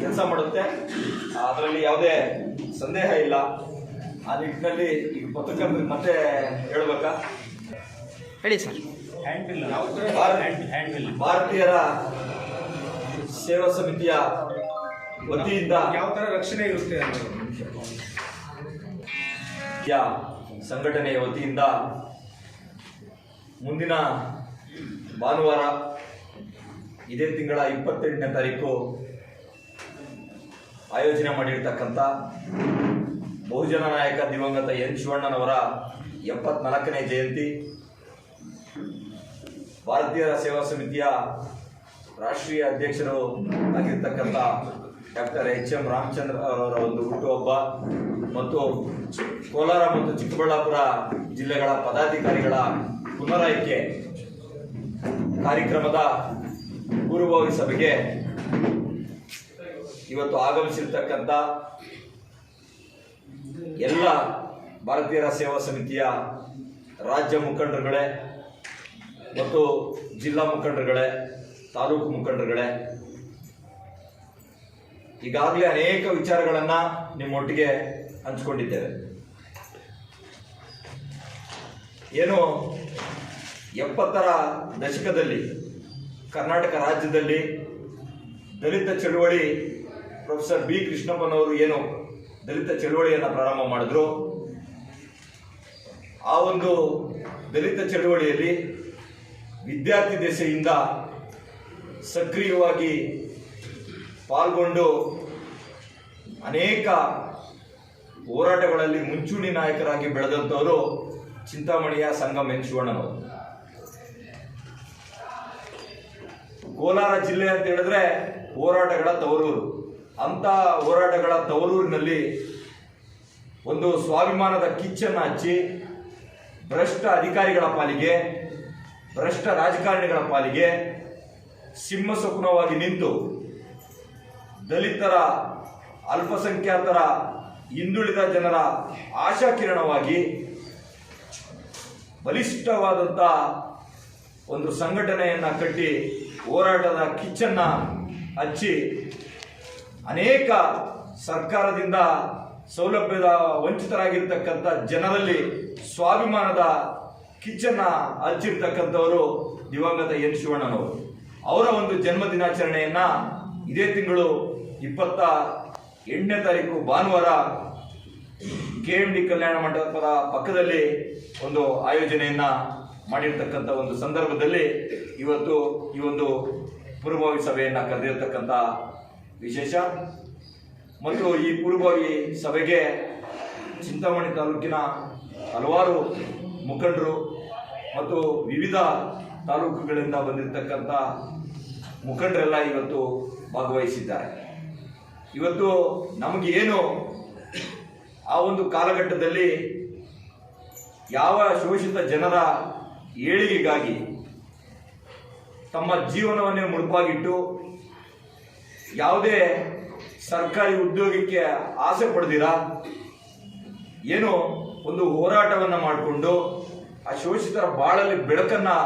ಕೆಲಸ ಮಾಡುತ್ತೆ. ಅದರಲ್ಲಿ ಯಾವುದೇ ಸಂದೇಹ ಇಲ್ಲ. ಆ ನಿಟ್ಟಿನಲ್ಲಿ ಈಗ ಪತ್ರಕ ಮತ್ತೆ ಹೇಳ್ಬೇಕಾ? ಹೇಳಿ ಸರ್. ಭಾರತ- ಭಾರತೀಯರ ಸೇವಾ ಸಮಿತಿಯ ವತಿಯಿಂದ ಯಾವ ತರ ರಕ್ಷಣೆ ಇರುತ್ತೆ ಸಂಘಟನೆಯ ವತಿಯಿಂದ ಮುಂದಿನ ಭಾನುವಾರ ಇದೇ ತಿಂಗಳ ಇಪ್ಪತ್ತೆಂಟನೇ ತಾರೀಕು ಆಯೋಜನೆ ಮಾಡಿರ್ತಕ್ಕಂಥ ಬಹುಜನ ನಾಯಕ ದಿವಂಗತ ಎನ್ ಶಿವಣ್ಣನವರ ಎಪ್ಪತ್ನಾಲ್ಕನೇ ಜಯಂತಿ. ಭಾರತೀಯ ಸೇವಾ ಸಮಿತಿಯ ರಾಷ್ಟ್ರೀಯ ಅಧ್ಯಕ್ಷರು ಆಗಿರ್ತಕ್ಕಂಥ ಡಾಕ್ಟರ್ ಎಚ್ ಎಂ ರಾಮಚಂದ್ರ ಅವರ ಒಂದು ಹುಟ್ಟುಹಬ್ಬ ಮತ್ತು ಕೋಲಾರ ಮತ್ತು ಚಿಕ್ಕಬಳ್ಳಾಪುರ ಜಿಲ್ಲೆಗಳ ಪದಾಧಿಕಾರಿಗಳ ಪುನರಾಯ್ಕೆ ಕಾರ್ಯಕ್ರಮದ ಪೂರ್ವಭಾವಿ ಸಭೆಗೆ ಇವತ್ತು ಆಗಮಿಸಿರ್ತಕ್ಕಂಥ ಎಲ್ಲ ಭಾರತೀಯರ ಸೇವಾ ಸಮಿತಿಯ ರಾಜ್ಯ ಮುಖಂಡರುಗಳೇ ಮತ್ತು ಜಿಲ್ಲಾ ಮುಖಂಡರುಗಳೇ, ತಾಲೂಕು ಮುಖಂಡರುಗಳೇ, ಈಗಾಗಲೇ ಅನೇಕ ವಿಚಾರಗಳನ್ನು ನಿಮ್ಮೊಟ್ಟಿಗೆ ಹಂಚಿಕೊಂಡಿದ್ದೇವೆ. ಏನು ಎಪ್ಪತ್ತರ ದಶಕದಲ್ಲಿ ಕರ್ನಾಟಕ ರಾಜ್ಯದಲ್ಲಿ ದಲಿತ ಚಳುವಳಿ ಪ್ರೊಫೆಸರ್ ಬಿ ಕೃಷ್ಣಪ್ಪನವರು ಏನು ದಲಿತ ಚಳುವಳಿಯನ್ನು ಪ್ರಾರಂಭ ಮಾಡಿದ್ರು. ಆ ಒಂದು ದಲಿತ ಚಳುವಳಿಯಲ್ಲಿ ವಿದ್ಯಾರ್ಥಿ ದೆಸೆಯಿಂದ ಸಕ್ರಿಯವಾಗಿ ಪಾಲ್ಗೊಂಡು ಅನೇಕ ಹೋರಾಟಗಳಲ್ಲಿ ಮುಂಚೂಣಿ ನಾಯಕರಾಗಿ ಬೆಳೆದಂಥವರು ಚಿಂತಾಮಣಿಯ ಸಂಗಮ್ ಎನ್ ಶಿವಣ್ಣನವರು. ಕೋಲಾರ ಜಿಲ್ಲೆ ಅಂತ ಹೇಳಿದ್ರೆ ಹೋರಾಟಗಳ ತವರೂರು. ಅಂತ ಹೋರಾಟಗಳ ತವರೂರಿನಲ್ಲಿ ಒಂದು ಸ್ವಾಭಿಮಾನದ ಕಿಚ್ಚನ್ನು ಹಚ್ಚಿ ಭ್ರಷ್ಟ ಅಧಿಕಾರಿಗಳ ಪಾಲಿಗೆ, ಭ್ರಷ್ಟ ರಾಜಕಾರಣಿಗಳ ಪಾಲಿಗೆ ಸಿಂಹ ಸ್ವಪ್ನವಾಗಿ ನಿಂತು ದಲಿತರ, ಅಲ್ಪಸಂಖ್ಯಾತರ, ಹಿಂದುಳಿದ ಜನರ ಆಶಾಕಿರಣವಾಗಿ ಬಲಿಷ್ಠವಾದಂಥ ಒಂದು ಸಂಘಟನೆಯನ್ನು ಕಟ್ಟಿ ಹೋರಾಟದ ಕಿಚ್ಚನ್ನ ಹಚ್ಚಿ ಅನೇಕ ಸರ್ಕಾರದಿಂದ ಸೌಲಭ್ಯದ ವಂಚಿತರಾಗಿರ್ತಕ್ಕಂಥ ಜನರಲ್ಲಿ ಸ್ವಾಭಿಮಾನದ ಕಿಚ್ಚನ್ನ ಹಚ್ಚಿರ್ತಕ್ಕಂಥವರು ದಿವಂಗತ ಎನ್ ಶಿವಣ್ಣನವರು. ಅವರ ಒಂದು ಜನ್ಮ ದಿನಾಚರಣೆಯನ್ನ ಇದೇ ತಿಂಗಳು ಇಪ್ಪತ್ತ ಎಂಟನೇ ತಾರೀಕು ಭಾನುವಾರ ಕೆ ಎಂ ಡಿ ಕಲ್ಯಾಣ ಮಂಟಪದ ಪಕ್ಕದಲ್ಲಿ ಒಂದು ಆಯೋಜನೆಯನ್ನ ಮಾಡಿರ್ತಕ್ಕಂಥ ಒಂದು ಸಂದರ್ಭದಲ್ಲಿ ಇವತ್ತು ಈ ಒಂದು ಪೂರ್ವಭಾವಿ ಸಭೆಯನ್ನು ಕರೆದಿರ್ತಕ್ಕಂಥ ವಿಶೇಷ. ಮತ್ತು ಈ ಪೂರ್ವಭಾವಿ ಸಭೆಗೆ ಚಿಂತಾಮಣಿ ತಾಲೂಕಿನ ಹಲವಾರು ಮುಖಂಡರು ಮತ್ತು ವಿವಿಧ ತಾಲೂಕುಗಳಿಂದ ಬಂದಿರತಕ್ಕಂಥ ಮುಖಂಡರೆಲ್ಲ ಇವತ್ತು ಭಾಗವಹಿಸಿದ್ದಾರೆ. ಇವತ್ತು ನಮಗೇನು ಆ ಒಂದು ಕಾಲಘಟ್ಟದಲ್ಲಿ ಯಾವ ಶೋಷಿತ ಜನರ ಏಳಿಗೆಗಾಗಿ ತಮ್ಮ ಜೀವನವನ್ನೇ ಮುಡುಪಾಗಿಟ್ಟು ಯಾವುದೇ ಸರ್ಕಾರಿ ಉದ್ಯೋಗಕ್ಕೆ ಆಸೆ ಪಡೆದಿರ? ಏನು ಒಂದು ಹೋರಾಟವನ್ನು ಮಾಡಿಕೊಂಡು ಆ ಶೋಷಿತರ ಬಾಳಲ್ಲಿ ಬೆಳಕನ್ನು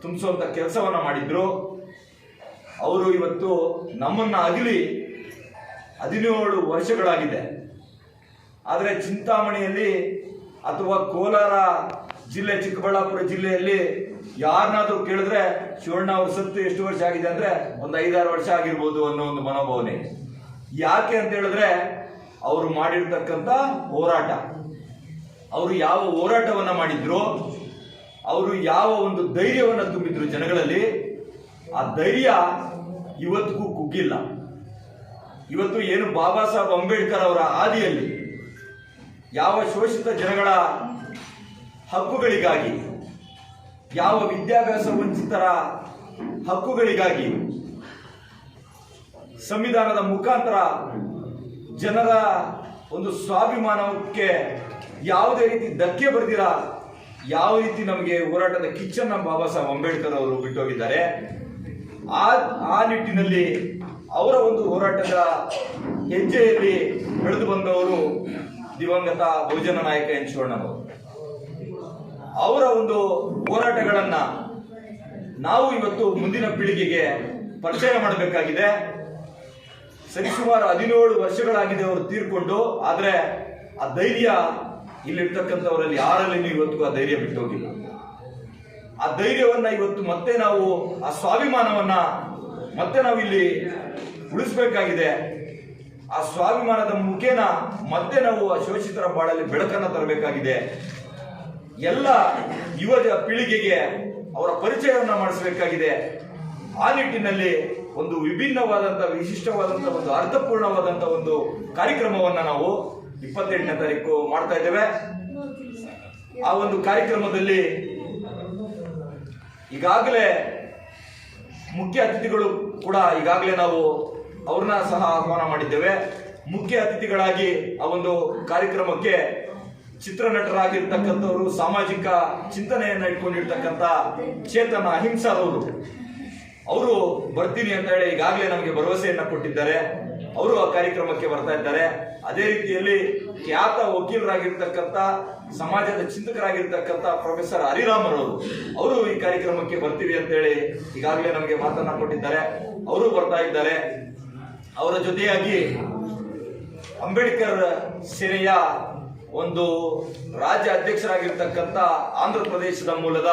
ತುಂಬಿಸುವಂಥ ಕೆಲಸವನ್ನು ಮಾಡಿದ್ರು? ಅವರು ಇವತ್ತು ನಮ್ಮನ್ನು ಅಗಲಿ ಹದಿನೇಳು ವರ್ಷಗಳಾಗಿದೆ. ಆದರೆ ಚಿಂತಾಮಣಿಯಲ್ಲಿ ಅಥವಾ ಕೋಲಾರ ಜಿಲ್ಲೆ ಚಿಕ್ಕಬಳ್ಳಾಪುರ ಜಿಲ್ಲೆಯಲ್ಲಿ ಯಾರನ್ನಾದ್ರೂ ಕೇಳಿದ್ರೆ ಶಿವಣ್ಣ ಅವ್ರ ಸತ್ತು ಎಷ್ಟು ವರ್ಷ ಆಗಿದೆ ಅಂದ್ರೆ ಒಂದು ಐದಾರು ವರ್ಷ ಆಗಿರ್ಬೋದು ಅನ್ನೋ ಒಂದು ಮನೋಭಾವನೆ. ಯಾಕೆ ಅಂತ ಹೇಳಿದ್ರೆ ಅವರು ಮಾಡಿರ್ತಕ್ಕಂಥ ಹೋರಾಟ. ಅವರು ಯಾವ ಹೋರಾಟವನ್ನ ಮಾಡಿದ್ರು, ಅವರು ಯಾವ ಒಂದು ಧೈರ್ಯವನ್ನ ತುಂಬಿದ್ರು ಜನಗಳಲ್ಲಿ, ಆ ಧೈರ್ಯ ಇವತ್ತಿಗೂ ಕುಗ್ಗಿಲ್ಲ. ಇವತ್ತು ಏನು ಬಾಬಾ ಸಾಹೇಬ್ ಅಂಬೇಡ್ಕರ್ ಅವರ ಹಾದಿಯಲ್ಲಿ ಯಾವ ಶೋಷಿತ ಜನಗಳ ಹಕ್ಕುಗಳಿಗಾಗಿ, ಯಾವ ವಿದ್ಯಾಭ್ಯಾಸ ವಂಚಿತರ ಹಕ್ಕುಗಳಿಗಾಗಿ ಸಂವಿಧಾನದ ಮುಖಾಂತರ ಜನರ ಒಂದು ಸ್ವಾಭಿಮಾನಕ್ಕೆ ಯಾವುದೇ ರೀತಿ ಧಕ್ಕೆ ಬರೆದಿರ, ಯಾವ ರೀತಿ ನಮಗೆ ಹೋರಾಟದ ಕಿಚ್ಚನ್ನ ಬಾಬಾ ಸಾಹೇಬ್ ಅಂಬೇಡ್ಕರ್ ಅವರು ಬಿಟ್ಟೋಗಿದ್ದಾರೆ, ಆ ಆ ನಿಟ್ಟಿನಲ್ಲಿ ಅವರ ಒಂದು ಹೋರಾಟದ ಹೆಜ್ಜೆಯಲ್ಲಿ ಬೆಳೆದು ಬಂದವರು ದಿವಂಗತ ಬಹುಜನ ನಾಯಕ ಎನ್ ಶಿವಣ್ಣನವರು. ಅವರ ಒಂದು ಹೋರಾಟಗಳನ್ನ ನಾವು ಇವತ್ತು ಮುಂದಿನ ಪೀಳಿಗೆಗೆ ಪರಿಚಯ ಮಾಡಬೇಕಾಗಿದೆ. ಸರಿಸುಮಾರು ಹದಿನೇಳು ವರ್ಷಗಳಾಗಿದೆ ಅವರು ತೀರ್ಕೊಂಡು, ಆದರೆ ಆ ಧೈರ್ಯ ಇಲ್ಲಿರ್ತಕ್ಕಂಥವರಲ್ಲಿ ಯಾರಲ್ಲಿ ಇವತ್ತು ಆ ಧೈರ್ಯ ಬಿಟ್ಟೋಗಿಲ್ಲ ಆ ಧೈರ್ಯವನ್ನ ಇವತ್ತು ಮತ್ತೆ ನಾವು, ಆ ಸ್ವಾಭಿಮಾನವನ್ನ ಮತ್ತೆ ನಾವು ಇಲ್ಲಿ ಉಳಿಸ್ಬೇಕಾಗಿದೆ. ಆ ಸ್ವಾಭಿಮಾನದ ಮುಖೇನ ಮತ್ತೆ ನಾವು ಆ ಶೋಷಿತರ ಬಾಳಲ್ಲಿ ಬೆಳಕನ್ನ ತರಬೇಕಾಗಿದೆ. ಎಲ್ಲ ಯುವ ಪೀಳಿಗೆಗೆ ಅವರ ಪರಿಚಯವನ್ನ ಮಾಡಿಸಬೇಕಾಗಿದೆ. ಆ ನಿಟ್ಟಿನಲ್ಲಿ ಒಂದು ವಿಭಿನ್ನವಾದಂತ ವಿಶಿಷ್ಟವಾದಂತ ಒಂದು ಅರ್ಥಪೂರ್ಣವಾದಂತ ಒಂದು ಕಾರ್ಯಕ್ರಮವನ್ನ ನಾವು ಇಪ್ಪತ್ತೆಂಟನೇ ತಾರೀಕು ಮಾಡ್ತಾ ಇದ್ದೇವೆ. ಆ ಒಂದು ಕಾರ್ಯಕ್ರಮದಲ್ಲಿ ಈಗಾಗಲೇ ಮುಖ್ಯ ಅತಿಥಿಗಳು ಕೂಡ ಈಗಾಗಲೇ ನಾವು ಅವ್ರನ್ನ ಸಹ ಆಹ್ವಾನ ಮಾಡಿದ್ದೇವೆ. ಮುಖ್ಯ ಅತಿಥಿಗಳಾಗಿ ಆ ಒಂದು ಕಾರ್ಯಕ್ರಮಕ್ಕೆ ಚಿತ್ರನಟರಾಗಿರ್ತಕ್ಕಂಥವರು ಸಾಮಾಜಿಕ ಚಿಂತನೆಯನ್ನ ಇಟ್ಕೊಂಡಿರ್ತಕ್ಕಂಥ ಚೇತನ ಅಹಿಂಸಾದವರು. ಅವರು ಬರ್ತೀನಿ ಅಂತ ಹೇಳಿ ಈಗಾಗಲೇ ನಮಗೆ ಭರವಸೆಯನ್ನ ಕೊಟ್ಟಿದ್ದಾರೆ. ಅವರು ಆ ಕಾರ್ಯಕ್ರಮಕ್ಕೆ ಬರ್ತಾ ಇದ್ದಾರೆ. ಅದೇ ರೀತಿಯಲ್ಲಿ ಖ್ಯಾತ ವಕೀಲರಾಗಿರ್ತಕ್ಕಂಥ, ಸಮಾಜದ ಚಿಂತಕರಾಗಿರ್ತಕ್ಕಂಥ ಪ್ರೊಫೆಸರ್ ಹರಿರಾಮರವರು ಅವರು ಈ ಕಾರ್ಯಕ್ರಮಕ್ಕೆ ಬರ್ತೀವಿ ಅಂತ ಹೇಳಿ ಈಗಾಗಲೇ ನಮಗೆ ಮಾತನ್ನ ಕೊಟ್ಟಿದ್ದಾರೆ. ಅವರು ಬರ್ತಾ ಇದ್ದಾರೆ. ಅವರ ಜೊತೆಯಾಗಿ ಅಂಬೇಡ್ಕರ್ ಸೇನೆಯ ಒಂದು ರಾಜ್ಯ ಅಧ್ಯಕ್ಷರಾಗಿರ್ತಕ್ಕಂಥ ಆಂಧ್ರ ಪ್ರದೇಶದ ಮೂಲದ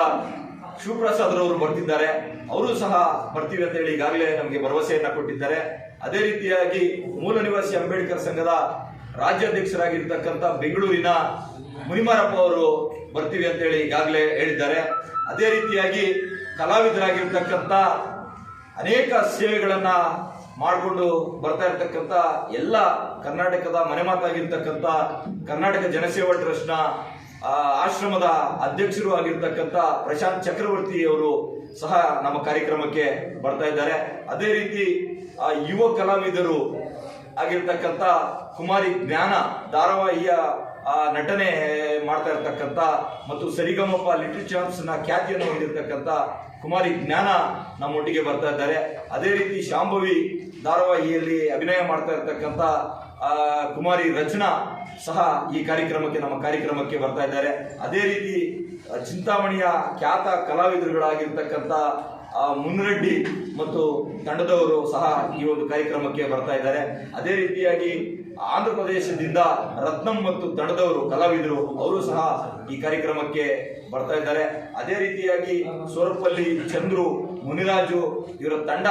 ಶಿವಪ್ರಸಾದ್ ರವರು ಬರ್ತಿದ್ದಾರೆ. ಅವರು ಸಹ ಬರ್ತೀವಿ ಅಂತ ಹೇಳಿ ಈಗಾಗಲೇ ನಮಗೆ ಭರವಸೆಯನ್ನ ಕೊಟ್ಟಿದ್ದಾರೆ. ಅದೇ ರೀತಿಯಾಗಿ ಮೂಲ ನಿವಾಸಿ ಅಂಬೇಡ್ಕರ್ ಸಂಘದ ರಾಜ್ಯಾಧ್ಯಕ್ಷರಾಗಿರ್ತಕ್ಕಂಥ ಬೆಂಗಳೂರಿನ ಮುನಿಮಾರಪ್ಪ ಅವರು ಬರ್ತೀವಿ ಅಂತ ಹೇಳಿ ಈಗಾಗಲೇ ಹೇಳಿದ್ದಾರೆ. ಅದೇ ರೀತಿಯಾಗಿ ಕಲಾವಿದರಾಗಿರ್ತಕ್ಕಂಥ ಅನೇಕ ಸೇವೆಗಳನ್ನ ಮಾಡಿಕೊಂಡು ಬರ್ತಾ ಇರ್ತಕ್ಕಂಥ ಎಲ್ಲ ಕರ್ನಾಟಕದ ಮನೆ ಮಾತಾಗಿರ್ತಕ್ಕಂಥ ಕರ್ನಾಟಕ ಜನಸೇವಾ ಟ್ರಸ್ಟ್ನ ಆಶ್ರಮದ ಅಧ್ಯಕ್ಷರು ಆಗಿರ್ತಕ್ಕಂಥ ಪ್ರಶಾಂತ್ ಚಕ್ರವರ್ತಿ ಅವರು ಸಹ ನಮ್ಮ ಕಾರ್ಯಕ್ರಮಕ್ಕೆ ಬರ್ತಾ ಇದ್ದಾರೆ. ಅದೇ ರೀತಿ ಯುವ ಕಲಾವಿದರು ಆಗಿರ್ತಕ್ಕಂಥ ಕುಮಾರಿ ಜ್ಞಾನ, ಧಾರಾವಾಹಿಯ ನಟನೆ ಮಾಡ್ತಾ ಇರ್ತಕ್ಕಂಥ ಮತ್ತು ಸರಿಗಮಪ ಲಿಟಲ್ ಚಾಂಪ್ಸ್ನ ಖ್ಯಾತಿಯನ್ನು ಹೊಂದಿರತಕ್ಕಂಥ ಕುಮಾರಿ ಜ್ಞಾನ ನಮ್ಮೊಟ್ಟಿಗೆ ಬರ್ತಾ ಇದ್ದಾರೆ. ಅದೇ ರೀತಿ ಶಾಂಭವಿ ಧಾರಾವಾಹಿಯಲ್ಲಿ ಅಭಿನಯ ಮಾಡ್ತಾ ಇರ್ತಕ್ಕಂಥ ಆ, ಕುಮಾರಿ ರಚನಾ ಸಹ ಈ ಕಾರ್ಯಕ್ರಮಕ್ಕೆ ನಮ್ಮ ಕಾರ್ಯಕ್ರಮಕ್ಕೆ ಬರ್ತಾ ಇದ್ದಾರೆ. ಅದೇ ರೀತಿ ಚಿಂತಾಮಣಿಯ ಖ್ಯಾತ ಕಲಾವಿದರುಗಳಾಗಿರ್ತಕ್ಕಂಥ ಆ, ಮುನ್ರೆಡ್ಡಿ ಮತ್ತು ತಂಡದವರು ಸಹ ಈ ಒಂದು ಕಾರ್ಯಕ್ರಮಕ್ಕೆ ಬರ್ತಾ ಇದ್ದಾರೆ. ಅದೇ ರೀತಿಯಾಗಿ ಆಂಧ್ರ ಪ್ರದೇಶದಿಂದ ರತ್ನಂ ಮತ್ತು ತಂಡದವರು ಕಲಾವಿದರು ಅವರು ಸಹ ಈ ಕಾರ್ಯಕ್ರಮಕ್ಕೆ ಬರ್ತಾ ಇದ್ದಾರೆ. ಅದೇ ರೀತಿಯಾಗಿ ಸೋರಪಲ್ಲಿ ಚಂದ್ರು, ಮುನಿರಾಜು ಇವರ ತಂಡ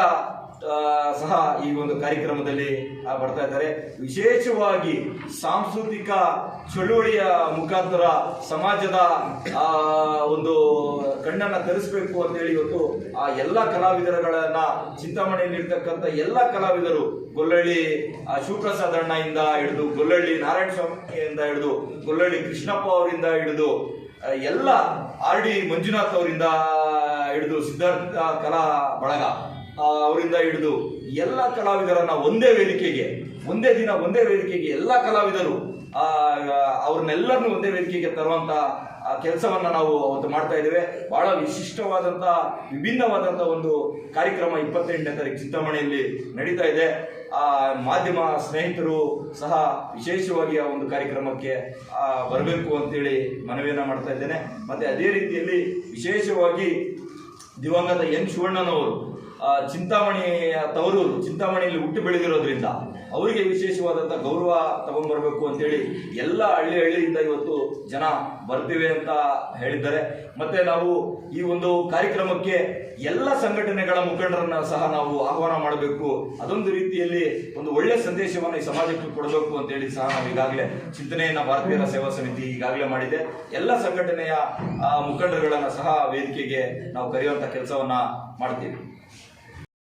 ಸಹ ಈ ಒಂದು ಕಾರ್ಯಕ್ರಮದಲ್ಲಿ ಬರ್ತಾ ಇದ್ದಾರೆ. ವಿಶೇಷವಾಗಿ ಸಾಂಸ್ಕೃತಿಕ ಚಳುವಳಿಯ ಮುಖಾಂತರ ಸಮಾಜದ ಒಂದು ಕಣ್ಣನ್ನು ತರಿಸಬೇಕು ಅಂತ ಹೇಳಿ ಇವತ್ತು ಆ, ಎಲ್ಲ ಕಲಾವಿದರುಗಳನ್ನ ಚಿಂತಾಮಣಿಯಲ್ಲಿ ಇರ್ತಕ್ಕಂಥ ಎಲ್ಲ ಕಲಾವಿದರು ಗೊಲ್ಲಳ್ಳಿ ಶಿವಪ್ರಸಾದ್ ಅಣ್ಣಯಿಂದ ಹಿಡಿದು ಗೊಲ್ಲಳ್ಳಿ ನಾರಾಯಣ ಸ್ವಾಮಿಯಿಂದ ಹಿಡಿದು ಗೊಲ್ಲಳ್ಳಿ ಕೃಷ್ಣಪ್ಪ ಅವರಿಂದ ಹಿಡಿದು ಎಲ್ಲ ಆರ್ ಡಿ ಮಂಜುನಾಥ್ ಅವರಿಂದ ಹಿಡಿದು ಸಿದ್ಧಾರ್ಥ ಕಲಾ ಬಳಗ ಅವರಿಂದ ಹಿಡಿದು ಎಲ್ಲ ಕಲಾವಿದರನ್ನ ಒಂದೇ ವೇದಿಕೆಗೆ ಒಂದೇ ದಿನ ಒಂದೇ ವೇದಿಕೆಗೆ ಎಲ್ಲ ಕಲಾವಿದರು ಆ, ಅವ್ರನ್ನೆಲ್ಲರನ್ನು ಒಂದೇ ವೇದಿಕೆಗೆ ತರುವಂತ ಕೆಲಸವನ್ನ ನಾವು ಅವತ್ತು ಮಾಡ್ತಾ ಇದ್ದೇವೆ. ಬಹಳ ವಿಶಿಷ್ಟವಾದಂತ ವಿಭಿನ್ನವಾದಂತ ಒಂದು ಕಾರ್ಯಕ್ರಮ ಇಪ್ಪತ್ತೆಂಟನೇ ತಾರೀಕು ಚಿಂತಾಮಣಿಯಲ್ಲಿ ನಡೀತಾ ಇದೆ. ಆ ಮಾಧ್ಯಮ ಸ್ನೇಹಿತರು ಸಹ ವಿಶೇಷವಾಗಿ ಆ ಒಂದು ಕಾರ್ಯಕ್ರಮಕ್ಕೆ ಬರಬೇಕು ಅಂತೇಳಿ ಮನವಿಯನ್ನು ಮಾಡ್ತಾ ಇದ್ದೇನೆ. ಮತ್ತೆ ಅದೇ ರೀತಿಯಲ್ಲಿ ವಿಶೇಷವಾಗಿ ದಿವಂಗತ ಎನ್ ಶಿವಣ್ಣನವರು ಚಿಂತಾಮಣಿ ಚಿಂತಾಮಣಿಯ ತವರೂರು ಚಿಂತಾಮಣಿಯಲ್ಲಿ ಹುಟ್ಟಿ ಬೆಳೆದಿರೋದ್ರಿಂದ ಅವರಿಗೆ ವಿಶೇಷವಾದಂಥ ಗೌರವ ತಗೊಂಡ್ಬರ್ಬೇಕು ಅಂತೇಳಿ ಎಲ್ಲ ಹಳ್ಳಿ ಹಳ್ಳಿಯಿಂದ ಇವತ್ತು ಜನ ಬರ್ತೀವಿ ಅಂತ ಹೇಳಿದ್ದಾರೆ. ಮತ್ತೆ ನಾವು ಈ ಒಂದು ಕಾರ್ಯಕ್ರಮಕ್ಕೆ ಎಲ್ಲ ಸಂಘಟನೆಗಳ ಮುಖಂಡರನ್ನ ಸಹ ನಾವು ಆಹ್ವಾನ ಮಾಡಬೇಕು. ಅದೊಂದು ರೀತಿಯಲ್ಲಿ ಒಂದು ಒಳ್ಳೆ ಸಂದೇಶವನ್ನು ಈ ಸಮಾಜಕ್ಕೆ ಕೊಡಬೇಕು ಅಂತೇಳಿ ಸಹ ನಾವು ಈಗಾಗಲೇ ಚಿಂತನೆಯನ್ನ ಭಾರತೀಯರ ಸೇವಾ ಸಮಿತಿ ಈಗಾಗಲೇ ಮಾಡಿದೆ. ಎಲ್ಲ ಸಂಘಟನೆಯ ಮುಖಂಡರುಗಳನ್ನು ಮುಖಂಡರುಗಳನ್ನ ಸಹ ವೇದಿಕೆಗೆ ನಾವು ಕರೆಯುವಂತ ಕೆಲಸವನ್ನ ಮಾಡ್ತೀವಿ.